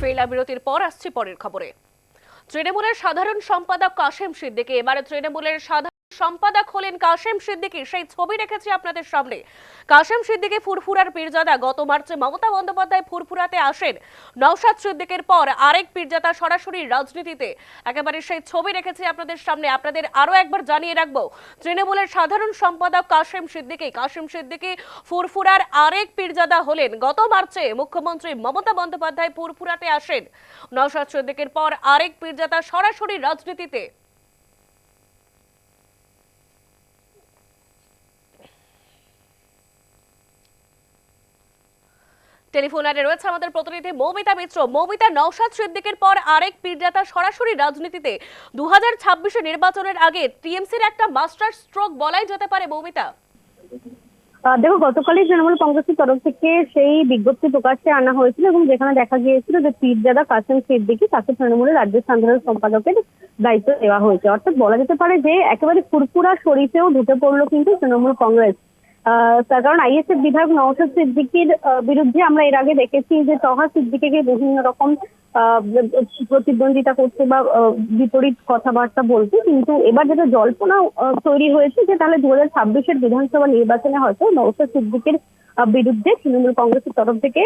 ফেলা বিরতির পর আসছে পরের খবরে। তৃণমূলের সাধারণ সম্পাদক কাশেম সিদ্দিকে এবারে তৃণমূলের সাধারণ সম্পাদক হলেন কাশেম সিদ্দিকী। সেই ছবি রেখেছি আপনাদের সামনে। কাশেম সিদ্দিকী ফুরফুরার পীরজাদা। গত মার্চে মমতা বন্দ্যোপাধ্যায় ফুরফুরাতে আসেন। নওশাদ সিদ্দিকের পর আরেক পীরজাদা সরাসরি রাজনীতিতে। একেবারে সেই ছবি রেখেছি আপনাদের সামনে। আপনাদের আরও একবার জানিয়ে রাখব, তৃণমূলের সাধারণ সম্পাদক কাশেম সিদ্দিকী। কাশেম সিদ্দিকী ফুরফুরার আরেক পীরজাদা হলেন। গত মার্চে মুখ্যমন্ত্রী মমতা বন্দ্যোপাধ্যায় ফুরফুরাতে আসেন। নওশাদ সিদ্দিকের পর আরেক পীরজাদা সরাসরি রাজনীতিতে। টেলিফোন লাইনে রয়েছে আমাদের প্রতিনিধি মৌমিতা মিত্র। মৌমিতা, নওশাদ সিদ্দিকের পর আরেক পীরজাতা সরাসরি রাজনীতিতে। দু হাজার নির্বাচনের আগে টিএমসির একটা মাস্টার স্ট্রোক বলাই যেতে পারে, মৌমিতা। দেখো, গতকালই তৃণমূল কংগ্রেসের তরফ থেকে সেই বিজ্ঞপ্তি প্রকাশ্যে আনা হয়েছিল এবং যেখানে দেখা গিয়েছিল যে পীরজাদা কাসেম সিদ্দিকি তাকে তৃণমূলের রাজ্য সাধারণ সম্পাদকের দায়িত্ব দেওয়া হয়েছে। অর্থাৎ বলা যেতে পারে যে একেবারে ফুরফুরা শরীফেও ঢুকে পড়ল কিন্তু তৃণমূল কংগ্রেস। কারণ আইএসএফ বিধায়ক নওশাদ সিদ্দিকির বিরুদ্ধে আমরা এর আগে দেখেছি যে তহা সিদ্দিকিকে বিভিন্ন রকম প্রতিদ্বন্দ্বিতা করতে বা বিপরীত কথাবার্তা বলতে কিন্তু এবার যেটা জল্পনা তৈরি হয়েছে যে তাহলে দু হাজার ছাব্বিশের বিধানসভা নির্বাচনে হয়তো নওশাদ সিদ্দিকের বিরুদ্ধে তৃণমূল কংগ্রেসের তরফ থেকে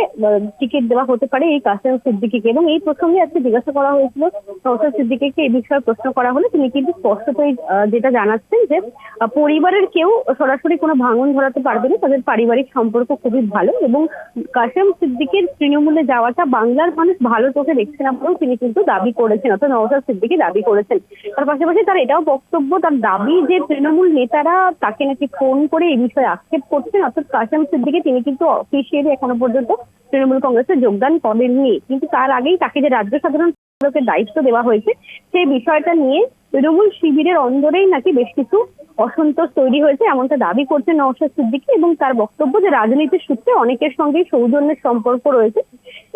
টিকিট দেওয়া হতে পারে এই কাসেম সিদ্দিকিকে এবং এই প্রসঙ্গে আজকে জিজ্ঞাসা করা হয়েছিল নওশাদ সিদ্দিকিকে এই বিষয়ে প্রশ্ন করা হলে তিনি কিন্তু স্পষ্টতই যেটা জানাচ্ছেন যে পরিবারের কেউ সরাসরি কোনো ভাঙন ধরাতে পারবে না, তাদের পারিবারিক সম্পর্ক খুবই ভালো এবং কাসেম সিদ্দিকের তৃণমূলে যাওয়াটা বাংলার মানুষ ভালো চোখে দেখছে না বলেও তিনি কিন্তু দাবি করেছেন, অর্থাৎ নওশাদ সিদ্দিকি দাবি করেছেন। তার পাশাপাশি তার এটাও বক্তব্য, তার দাবি যে তৃণমূল নেতারা তাকে নাকি ফোন করে এই বিষয়ে আক্ষেপ করছেন, অর্থাৎ কাসেম সিদ্দিকি তিনি কিন্তু অফিসিয়ালি এখনও পর্যন্ত তৃণমূল কংগ্রেসে যোগদান করেননি। কিন্তু তার আগেই তাকে যে রাজ্য সাধারণ সম্পাদকের দায়িত্ব দেওয়া হয়েছে, সেই বিষয়টা নিয়ে তৃণমূল শিবিরের অন্দরেই নাকি বেশ কিছু অসন্তোষ তৈরি হয়েছে, এমনটা দাবি করছে নওশাদ সিদ্দিকি এবং তার বক্তব্য যে রাজনীতির সূত্রে অনেকের সঙ্গে সৌজন্যের সম্পর্ক রয়েছে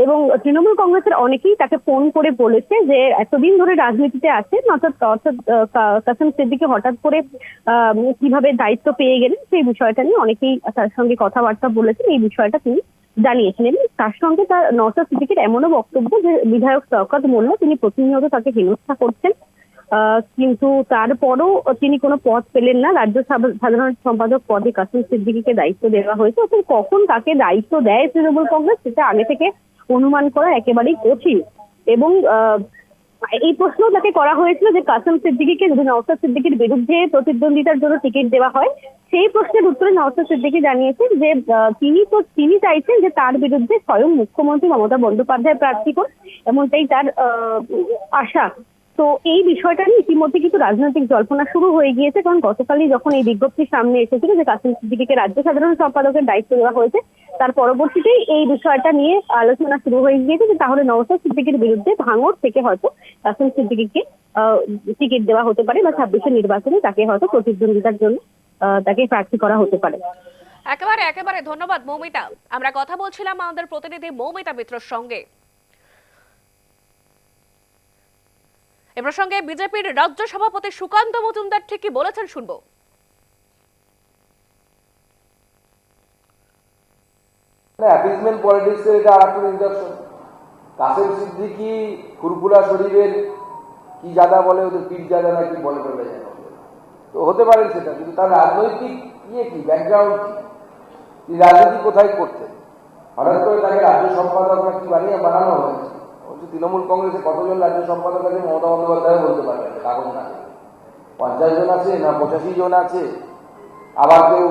এবং তৃণমূল কংগ্রেসের অনেকেই তাকে ফোন করে বলেছে যে এতদিন ধরে রাজনীতিতে আছেন অর্থাৎ অর্থাৎ কাসেম সিদ্দিকী হঠাৎ করে কীভাবে দায়িত্ব পেয়ে গেলেন সেই বিষয়টা নিয়ে অনেকেই তার সঙ্গে কথাবার্তা বলেছেন, এই বিষয়টা তিনি জানিয়েছেন এবং তার সঙ্গে তার নওশাদ সিদ্দিকের এমনও বক্তব্য যে বিধায়ক শওকত মোল্লা, তিনি প্রতিনিয়ত তাকে হেনস্থা করছেন কিন্তু তারপরও তিনি কোনো পদ পেলেন না। রাজ্য সাধারণ সম্পাদক পদে কাসিম সিদ্দিকীকে দায়িত্ব দেওয়া হয়েছে। অর্থাৎ কখন তাকে দায়িত্ব দেয় তৃণমূল কংগ্রেস, সেটা আগে থেকে অনুমান করা একেবারেই কঠিন। এবং এই প্রশ্ন তাকে করা হয়েছিল যে কাসেম সিদ্দিকীকে যদি নওশাদ সিদ্দিকীর বিরুদ্ধে প্রতিদ্বন্দ্বিতার জন্য টিকিট দেওয়া হয়, সেই প্রশ্নের উত্তরে নওশাদ সিদ্দিকী জানিয়েছেন যে তিনি তো, তিনি চাইছেন যে তার বিরুদ্ধে স্বয়ং মুখ্যমন্ত্রী মমতা বন্দ্যোপাধ্যায় প্রার্থী করুন, এমনটাই তার আশা। তো এই বিষয়টা নিয়ে ইতিমধ্যে কিন্তু রাজনৈতিক জল্পনা শুরু হয়ে গিয়েছে, কারণ গতকালই যখন এই বিজ্ঞপ্তি সামনে এসেছিল যে কাসিম সিদ্দিকীকে রাজ্য সাধারণ সম্পাদকের দায়িত্ব দেওয়া হয়েছে তার পরবর্তীতেই এই বিষয়টা নিয়ে আলোচনা শুরু হয়ে গিয়েছে যে তাহলে নওশাদ সিদ্দিকীর বিরুদ্ধে ভাঙড় থেকে হয়তো কাসিম সিদ্দিকীকে টিকিট দেওয়া হতে পারে বা ছাব্বিশের নির্বাচনে তাকে হয়তো প্রতিদ্বন্দ্বিতার জন্য তাকে প্রার্থী করা হতে পারে। একেবারে একেবারে ধন্যবাদ মৌমিতা। আমরা কথা বলছিলাম আমাদের প্রতিনিধি মৌমিতা মিত্রর সঙ্গে। এ প্রসঙ্গে বিজেপির রাজ্য সভাপতি সুকান্ত মজুমদার ঠিক কি বলেছেন, শুনব। অ্যাপিজমেন্ট পলিটিক্সের এটা আর একটা নিদর্শন। কাসেম সিদ্দিকি ফুরফুরা শরীফের কি জাদা বলে, ওদের পীর জাদা না কি বলে বলে তো হতে পারে সেটা, কিন্তু তার রাজনৈতিক ইয়ে কি ব্যাকগ্রাউন্ড কি? তিনি রাজনীতি কোথায় করতেন? হঠাৎ করে তাকে রাজ্য সম্পাদক কি বানিয়ে বানানো হয়েছে। অবশ্য তৃণমূল কংগ্রেসে কতজন রাজ্য সম্পাদক আছে, মমতা বন্দ্যোপাধ্যায় বলতে পারবেন কাগজ না। পঞ্চাশ জন আছে না পঁচাশি জন আছে। আবার কেউ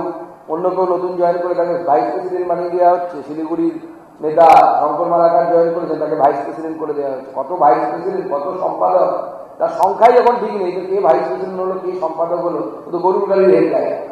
অন্য কেউ নতুন জয়েন করে তাকে ভাইস প্রেসিডেন্ট বানিয়ে দেওয়া হচ্ছে। শিলিগুড়ির নেতা শঙ্কর মালাকার জয়েন করেছেন তাকে ভাইস প্রেসিডেন্ট করে দেওয়া হচ্ছে। কত ভাইস প্রেসিডেন্ট কত সম্পাদক? তার সংখ্যাই এখন ঠিক নেই। কে ভাইস প্রেসিডেন্ট হলো, কে সম্পাদক হলো? তো গরুর গাড়ির হেড গায়ে